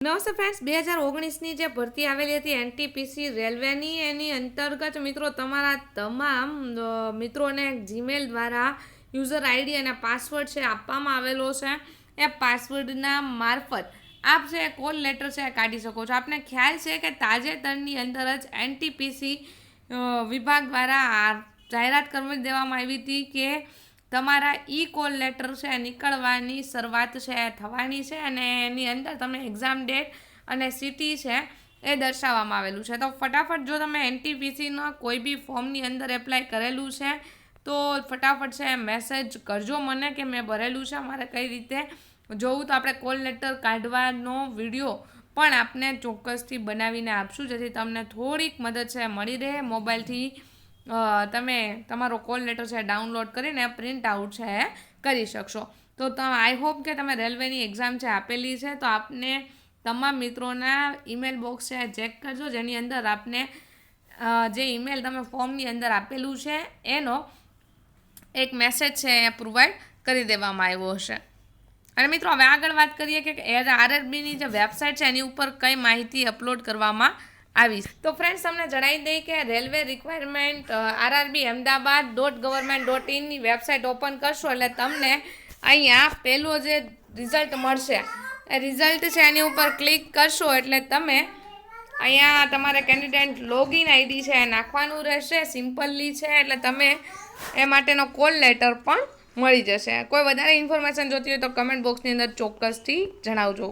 નમસ્તે ફ્રેન્ડ્સ બે હજાર ઓગણીસની જે ભરતી આવેલી હતી એનટીપીસી રેલવેની, એની અંતર્ગત મિત્રો તમારા તમામ મિત્રોને જીમેલ દ્વારા યુઝર આઈડી અને પાસવર્ડ છે આપવામાં આવેલો છે. એ પાસવર્ડના મારફત આપ જે કોલ લેટર છે કાઢી શકો છો. આપને ખ્યાલ છે કે તાજેતરની અંદર જ એનટીપીસી વિભાગ દ્વારા જાહેરાત કરી દેવામાં આવી હતી કે તમારા ઈ કોલ લેટર છે નીકળવાની શરૂઆત છે થવાની છે અને એની અંદર તમને એક્ઝામ ડેટ અને સિટી છે એ દર્શાવવામાં આવેલું છે. તો ફટાફટ જો તમે એનટીપીસીના કોઈ બી ફોર્મની અંદર એપ્લાય કરેલું છે, તો ફટાફટ છે મેસેજ કરજો મને કે મેં ભરેલું છે. મારે કઈ રીતે જોવું તો આપણે કોલ લેટર કાઢવાનો વીડિયો પણ આપને ચોક્કસથી બનાવીને આપશું, જેથી તમને થોડીક મદદ છે, મળી રહે. મોબાઈલથી તમે તમારો કોલ લેટર છે, ડાઉનલોડ કરીને પ્રિન્ટ આઉટ છે કરી શકશો. તો આઈ હોપ કે તમે રેલવેની એક્ઝામ છે, આપેલી છે, તો આપને તમામ મિત્રોના ઈમેલ બોક્સ છે, ચેક કરજો, જેની અંદર આપને જે ઈમેલ તમે ફોર્મની અંદર આપેલું છે, એનો એક મેસેજ છે, એ પ્રોવાઈડ કરી દેવામાં આવ્યો હશે. અને મિત્રો, હવે આગળ વાત કરીએ કે આરઆરબીની જે વેબસાઇટ છે, એની ઉપર કઈ માહિતી અપલોડ કરવામાં આવી છે. તો ફ્રેન્ડ્સ તમને જણાવી દઈએ કે railway requirement RRB Ahmedabad dot government dot ઇનની website open કરશો એટલે તમને અહીંયા પહેલું જે રિઝલ્ટ મળશે. એ રિઝલ્ટ છે એની ઉપર ક્લિક કરશો એટલે તમે અહીંયા તમારે કેન્ડિડેટ લોગિન આઈડી છે એ નાખવાનું રહેશે. સિમ્પલી છે એટલે તમે એ માટેનો કોલ લેટર પણ મળી જશે. કોઈ વધારે ઇન્ફોર્મેશન જોતી હોય તો કમેન્ટ બોક્સની અંદર ચોક્કસથી જણાવજો.